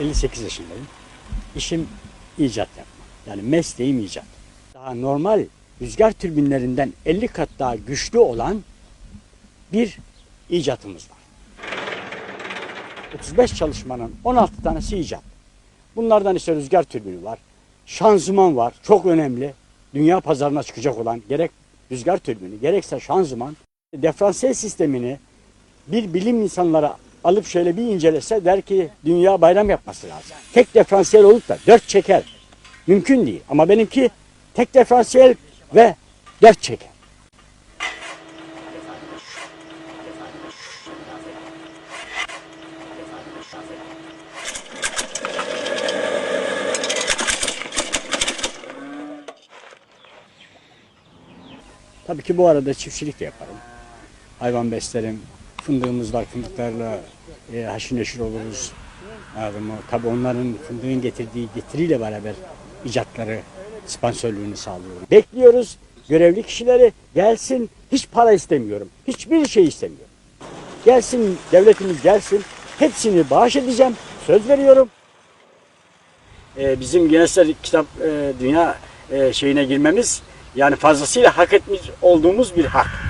58 yaşındayım. İşim icat yapmak. Yani mesleğim icat. Daha normal rüzgar türbinlerinden 50 kat daha güçlü olan bir icatımız var. 35 çalışmanın 16 tanesi icat. Bunlardan işte rüzgar türbini var. Şanzıman var. Çok önemli. Dünya pazarına çıkacak olan gerek rüzgar türbini gerekse şanzıman. Diferansiyel sistemini bir bilim insanları alıp şöyle bir incelese der ki dünya bayram yapması lazım. Tek diferansiyel olup da dört çeker. Mümkün değil. Ama benimki tek diferansiyel ve dört çeker. Tabii ki bu arada çiftçilik de yaparım. Hayvan beslerim. Fındığımız var. Fındıklarla e, haşır neşir oluruz. Anladın mı? Tabii onların fındığın getirdiği getiriyle beraber icatları sponsorluğunu sağlıyorum. Bekliyoruz. Görevli kişileri gelsin. Hiç para istemiyorum. Hiçbir şey istemiyorum. Gelsin devletimiz gelsin. Hepsini bağış edeceğim. Söz veriyorum. Ee, bizim Guinness kitap e, dünya e, şeyine girmemiz yani fazlasıyla hak etmiş olduğumuz bir hak.